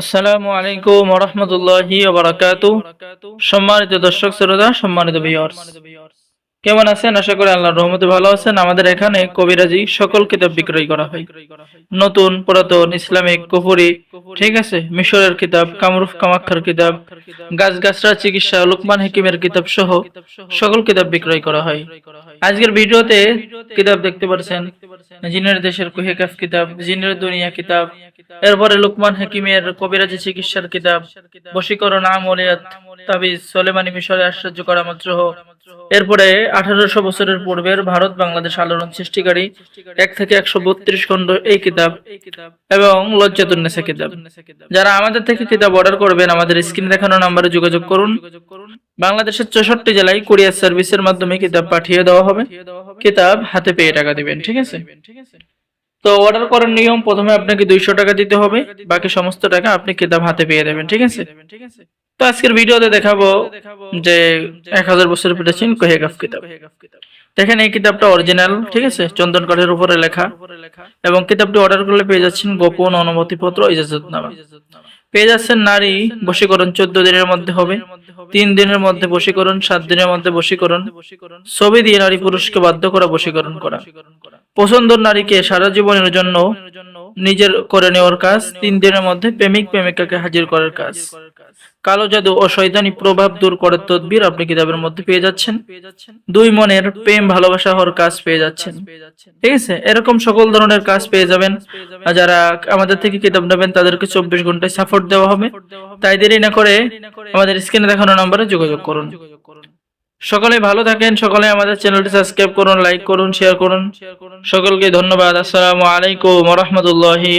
আসসালামু আলাইকুম রহমতুল্লাহি সম্মানিত দর্শক শ্রোতা, সম্মানিত কেমন আছেন? আশা করি রহমতে ভালো আছেন। আমাদের এখানে কবিরাজি সকল কিতাব বিক্রয় করা হয়। নতুন পুরাতন ইসলামিক কুফুরি, ঠিক আছে? মিশরের কিতাব কামরুফ কামাক্ষার কিতাব গাছ গাছরা চিকিৎসা, লুকমান হেকিমের কিতাব সহ সকল কিতাব বিক্রয় করা হয়। আজকের ভিডিওতে কিতাব দেখতে পারছেন। জিনের দেশের কুহেকাফ কিতাব, জিনের দুনিয়া কিতাব, এরপরে লুকমান হাকিমের কবিরাজি চিকিৎসার কিতাব, বশীকরণ আমলিয়াত, তাবিজ, সোলেমানি মিশরে আশ্চর্য করা মাত্র। এরপরে আঠারোশো বছরের পূর্বের ভারত বাংলাদেশ আলোড়ন সৃষ্টিকারী এক থেকে একশো বত্রিশ খণ্ড এই কিতাব এবং লজ্জাতুন্নেসা কিতাব। যারা আমাদের থেকে কিতাব অর্ডার করবেন, আমাদের স্ক্রিনে দেখানো নাম্বারে যোগাযোগ করুন। বাংলাদেশের চৌষট্টি জেলায় কুরিয়ার সার্ভিসের মাধ্যমে কিতাব পাঠিয়ে দেওয়া হবে। কিতাব হাতে পেয়ে টাকা দিবেন, ঠিক আছে? তো অর্ডার করার নিয়ম প্রথমে আপনাকে দুইশো টাকা দিতে হবে। বাকি সমস্ত টাকা আপনি কিতাব হাতে পেয়ে দেবেন, ঠিক আছে? তো আজকের ভিডিওতে দেখাবো যে এক হাজার বছর প্রাচীন কোহেগাফ কিতাব। দেখেন এই কিতাবটা অরিজিনাল ঠিক আছে? চন্দন কাঠের উপরে লেখা। এবং কিতাবটি অর্ডার করলে পেয়ে যাচ্ছেন গোপন অনুমতিপত্র ইজাজতনামা। পেয়ে যাচ্ছেন নারী, বশীকরণ চোদ্দ দিনের মধ্যে হবে। তিন দিনের মধ্যে বশীকরণ, সাত দিনের মধ্যে বশীকরণ। ছবি দিয়ে নারী পুরুষকে বাধ্য করা, বশীকরণ করা। পছন্দর নারীকে সারা জীবনের জন্য নিজের করে নেওয়ার কাজ, তিন দিনের মধ্যে প্রেমিক প্রেমিকাকে হাজির করার কাজ। কালো জাদু ও শয়তানি প্রভাব দূর করার তদবির আপনি কিতাবের মধ্যে পেয়ে যাচ্ছেন। দুই মনের প্রেম ভালোবাসা হওয়ার কাজ পেয়ে যাচ্ছেন। ঠিক আছে? এরকম সকল ধরনের কাজ পেয়ে যাবেন। যারা আমাদের থেকে কিতাব নেবেন, তাদেরকে চব্বিশ ঘন্টায় সাপোর্ট দেওয়া হবে। তাই দেরি না করে আমাদের স্ক্রিনে দেখানো নম্বরে যোগাযোগ করুন। সকলে ভালো থাকেন, সকলে আমাদের চ্যানেলটি সাবস্ক্রাইব করুন লাইক করুন শেয়ার করুন। সকলকে ধন্যবাদ, আসসালামু আলাইকুম রহমতুল্লাহি